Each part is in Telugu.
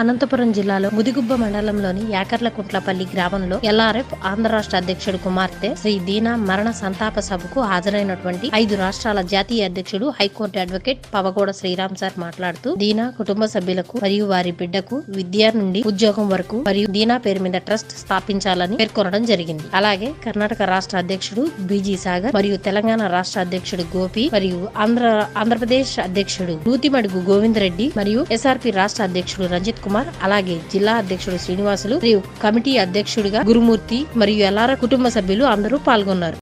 అనంతపురం జిల్లాలో ముదిగుబ్బ మండలంలోని యాకర్లకుంట్లపల్లి గ్రామంలో ఎల్ఆర్ఎఫ్ ఆంధ్ర రాష్ట్ర అధ్యక్షుడు కుమార్తె శ్రీ దీనా మరణ సంతాప సభకు హాజరైనటువంటి ఐదు రాష్ట్రాల జాతీయ అధ్యక్షుడు high court advocate Pavagoda Sriram sir మాట్లాడుతూ దీనా కుటుంబ సభ్యులకు మరియు వారి బిడ్డకు విద్య నుండి ఉద్యోగం వరకు మరియు దీనా పేరు మీద ట్రస్ట్ స్థాపించాలని పేర్కొనడం జరిగింది. అలాగే కర్ణాటక రాష్ట్ర అధ్యక్షుడు బీజీ సాగర్ మరియు తెలంగాణ రాష్ట్ర అధ్యక్షుడు గోపి మరియు ఆంధ్ర ఆంధ్రప్రదేశ్ అధ్యక్షుడు నూతిమడుగు గోవిందరెడ్డి మరియు ఎస్ఆర్పి రాష్ట్ర అధ్యక్షుడు రంజిత్ కుమార్ అలాగే జిల్లా అధ్యక్షుడు శ్రీనివాసులు మరియు కమిటీ అధ్యక్షుడిగా గురుమూర్తి మరియు ఎల్లార కుటుంబ సభ్యులు అందరూ పాల్గొన్నారు.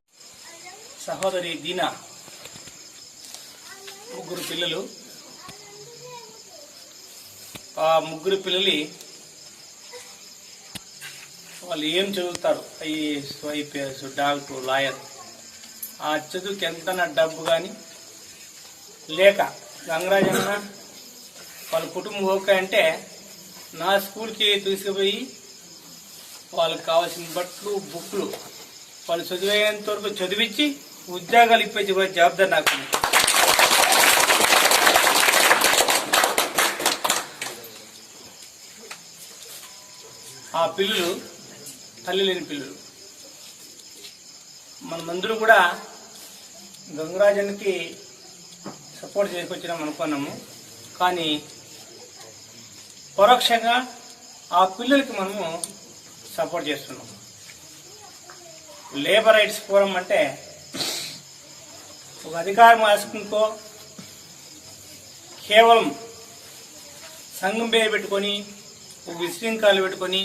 సహోదరి దీనా ముగ్గురు పిల్లలు. ఆ ముగ్గురు పిల్లలు వాళ్ళు ఏం చదువుతారు? IAS IPS doctor lawyer. ఆ చదువుకి ఎంత డబ్బు కానీ లేక గంగరాజన్న వాళ్ళ కుటుంబం ఓకే అంటే నా స్కూల్కి తీసుకుపోయి వాళ్ళకి కావాల్సిన బట్టలు బుక్లు వాళ్ళు చదివేంత వరకు చదివించి ఉద్యోగాలు ఇప్పించి కూడా జవాబాదారి నాకు ఆ పిల్లలు తల్లి లేని పిల్లలు. మనమందరం కూడా గంగరాజన్కి సపోర్ట్ చేసుకొచ్చినాం అనుకున్నాము. కానీ పరోక్షంగా ఆ పిల్లలకి మనము సపోర్ట్ చేస్తున్నాం. లేబర్ రైట్స్ ఫోరం అంటే ఒక అధికారం ఆశకుంటూ కేవలం సంఘం పేరు పెట్టుకొని ఒక విజిటింగ్ కార్డు పెట్టుకొని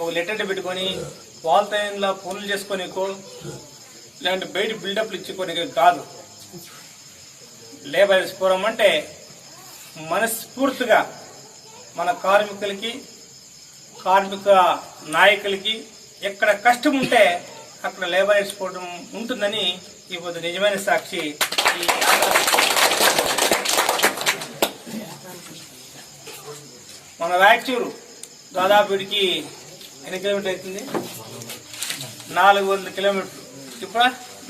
ఒక లెటర్ పెట్టుకొని వాళ్ళతో ఫోన్లు పనులు చేసుకోనికో లేదంటే బయట బిల్డప్లు ఇచ్చుకోనికో కాదు. లేబర్ రైట్స్ ఫోరం అంటే మనస్ఫూర్తిగా మన కార్మికులకి కార్మిక నాయకులకి ఎక్కడ కష్టం ఉంటే అక్కడ లేబర్ వేసుకోవడం ఉంటుందని ఇప్పుడు నిజమైన సాక్షి మన రాయచూరు దాదాపు ఇడికి ఎన్ని కిలోమీటర్ అవుతుంది? నాలుగు వందల కిలోమీటర్లు. ఇప్పుడు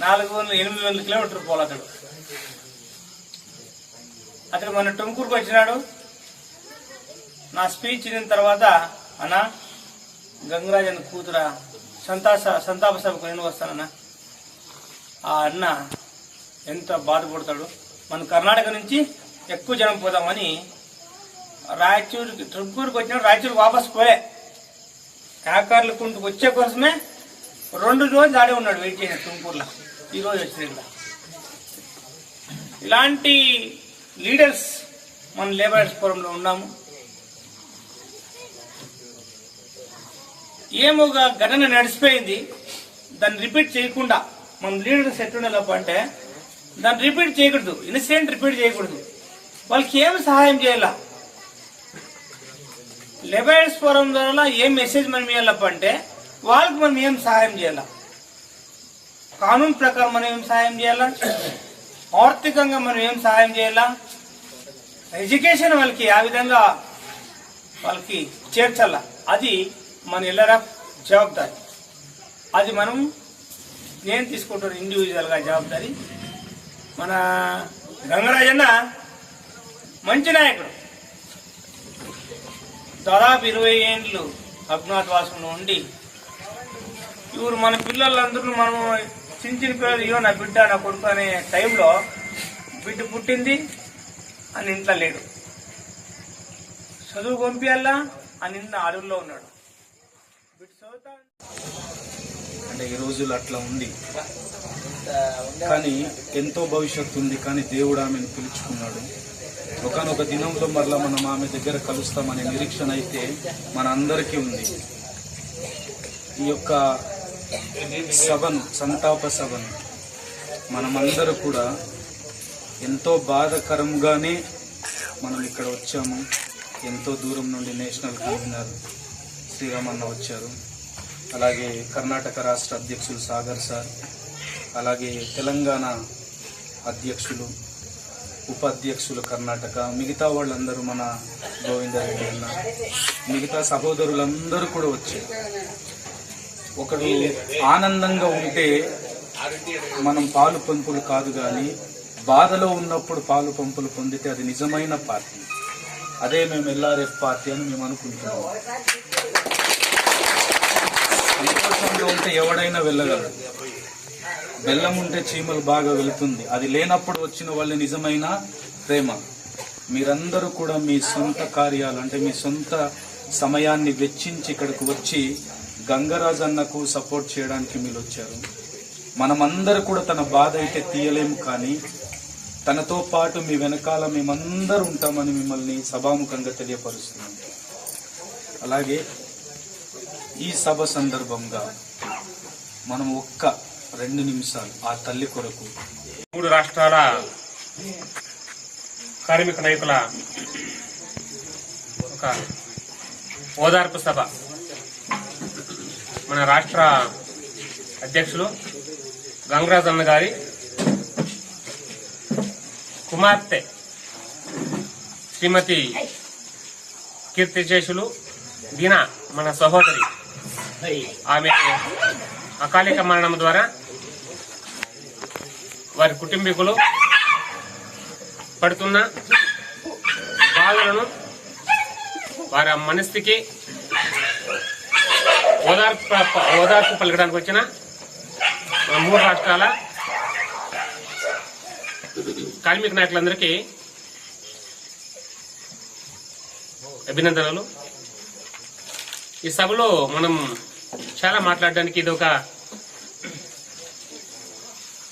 నాలుగు వందల ఎనిమిది వందల కిలోమీటర్ పోలతడు. అతడు మన టొంకూరుకు వచ్చినాడు. నా స్పీచ్ విన్న తర్వాత అన్న గంగరాజన్ కూతుర సంతాస సంతాప సభకు నేను వస్తానన్నా. ఆ అన్న ఎంత బాధపడతాడు. మన కర్ణాటక నుంచి ఎక్కువ జనం పోదామని రాయచూరుకి టుమ్కూరుకి వచ్చినాడు. రాయచూరు వాపస్ పోలే. కాకార్ల కుంటుకు వచ్చే కోసమే రెండు రోజులు ఆడే ఉన్నాడు వెయిట్ చేసిన తుంకూరులో ఈ రోజు వచ్చిన ఇలాంటి లీడర్స్ మన లేబర్స్ ఫోరంలో ఉన్నాము. ఏమోగా ఒక ఘటన నడిచిపోయింది. దాన్ని రిపీట్ చేయకుండా మన లీడర్స్ ఎట్లుండాలప్ప అంటే దాన్ని రిపీట్ చేయకూడదు. ఇన్సిడెంట్ రిపీట్ చేయకూడదు. వాళ్ళకి ఏం సహాయం చేయాల? లెబర్స్ ఫోరం ద్వారా ఏం మెసేజ్ మనం ఇవ్వాలప్ప అంటే వాళ్ళకి మనం ఏం సహాయం చేయాల? కానూన్ ప్రకారం మనం ఏం సహాయం చేయాలా? ఆర్థికంగా మనం ఏం సహాయం చేయాలా? ఎడ్యుకేషన్ వాళ్ళకి ఆ విధంగా వాళ్ళకి చేర్చాల? అది మన ఇల్లరా జవాబారి అది మనం నేను తీసుకుంటున్న ఇండివిజువల్గా జవాబారి మన గంగరాజన్న మంచి నాయకుడు. దాదాపు ఇరవై ఏండ్లు అజ్ఞాతవాసంలో ఉండి ఇವರು మన పిల్లలందరూ మనం చిన్న చిన్న పిల్లలు అయ్యో నా బిడ్డ నా కొడుకు అనే టైంలో బిడ్డ పుట్టింది అని ఇంట్లో లేడు. చదువు పంపియల్లా అని ఇంత అడవుల్లో ఉన్నాడు. అంటే ఈ రోజులు అట్లా ఉంది. కానీ ఎంతో భవిష్యత్తు ఉంది కానీ దేవుడు ఆమెను పిలుచుకున్నాడు. ఒకనొక దినంలో మరలా మనం ఆమె దగ్గర కలుస్తామనే నిరీక్షణ అయితే మన అందరికీ ఉంది. ఈ యొక్క సభను సంతాప సభను మనమందరూ కూడా ఎంతో బాధకరంగానే మనం ఇక్కడ వచ్చాము. ఎంతో దూరం నుండి నేషనల్ కన్వీనర్ శ్రీరామన్న వచ్చారు. అలాగే కర్ణాటక రాష్ట్ర అధ్యక్షులు సాగర్ సార్ అలాగే తెలంగాణ అధ్యక్షులు ఉపాధ్యక్షులు కర్ణాటక మిగతా వాళ్ళందరూ మన గోవిందరెడ్డి అన్న మిగతా సహోదరులందరూ కూడా వచ్చారు. ఒకడు ఆనందంగా ఉంటే మనం పాలు పంపులు కాదు కానీ బాధలో ఉన్నప్పుడు పాలు పంపులు పొందితే అది నిజమైన పార్టీ. అదే మేము ఎల్ఆర్ఎఫ్ పార్టీ అని మేము అనుకుంటున్నాం. సంతోషంలో ఉంటే ఎవడైనా వెళ్ళగలరు బెల్లం ఉంటే చీమలు బాగా వెళుతుంది. అది లేనప్పుడు వచ్చిన వాళ్ళ నిజమైన ప్రేమ. మీరందరూ కూడా మీ సొంత కార్యాలు అంటే మీ సొంత సమయాన్ని వెచ్చించి ఇక్కడికి వచ్చి గంగరాజ్ అన్నకు సపోర్ట్ చేయడానికి మీరు వచ్చారు. మనమందరూ కూడా తన బాధ అయితే తీయలేము కానీ తనతో పాటు మీ వెనకాల మేమందరూ ఉంటామని మిమ్మల్ని సభాముఖంగా తెలియపరుస్తున్నాం. అలాగే ఈ సభ సందర్భంగా మనం ఒక్క రెండు నిమిషాలు ఆ తల్లి కొరకు మూడు రాష్ట్రాల కార్మిక నాయకుల ఒక ఓదార్పు సభ. మన రాష్ట్ర అధ్యక్షులు గంగరాజ్ అన్న గారి కుమార్తె శ్రీమతి కీర్తిశేషులు దీనా మన సహోదరి. ఆమె అకాలిక మరణం ద్వారా వారి కుటుంబీకులు పడుతున్న బాధలను వారి మనస్థితికి ఓదార్పు ఓదార్పు పలకడానికి వచ్చిన మన మూడు రాష్ట్రాల కార్మిక నాయకులందరికీ అభినందనలు. ఈ సభలో మనం చాలా మాట్లాడడానికి ఇది ఒక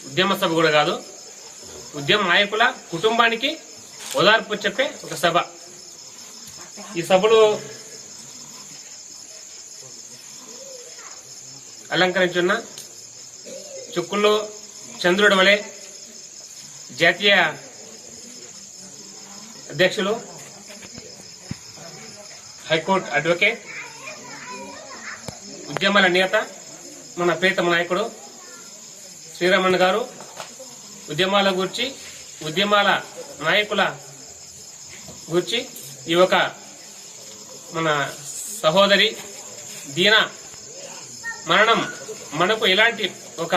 ఉద్యమ సభ కూడా కాదు ఉద్యమ నాయకుల కుటుంబానికి ఓదార్పు చెప్పే ఒక సభ. ఈ సభలో అలంకరించున్న చుక్కుల్లో చంద్రుడు వలె జాతీయ అధ్యక్షులు హైకోర్టు అడ్వకేట్ ఉద్యమాల నేత మన ప్రీతమ నాయకుడు శ్రీరామన్ గారు ఉద్యమాల గురించి ఉద్యమాల నాయకుల గురించి ఈ ఒక మన సహోదరి దీన మరణం మనకు ఎలాంటి ఒక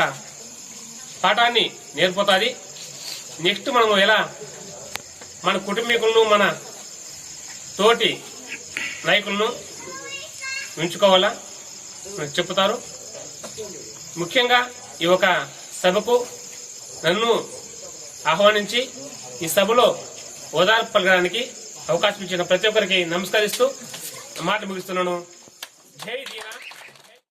పాఠాన్ని నేర్పుతుంది? నెక్స్ట్ మనము ఎలా మన కుటుంబీకులను మన తోటి నాయకులను ఉంచుకోవాలా? చెప్తారు. ముఖ్యంగా ఈ ఒక సభకు నన్ను ఆహ్వానించి ఈ సభలో ఓదార్పు పలకడానికి అవకాశం ఇచ్చిన ప్రతి ఒక్కరికి నమస్కరిస్తూ మాట ముగిస్తున్నాను. జై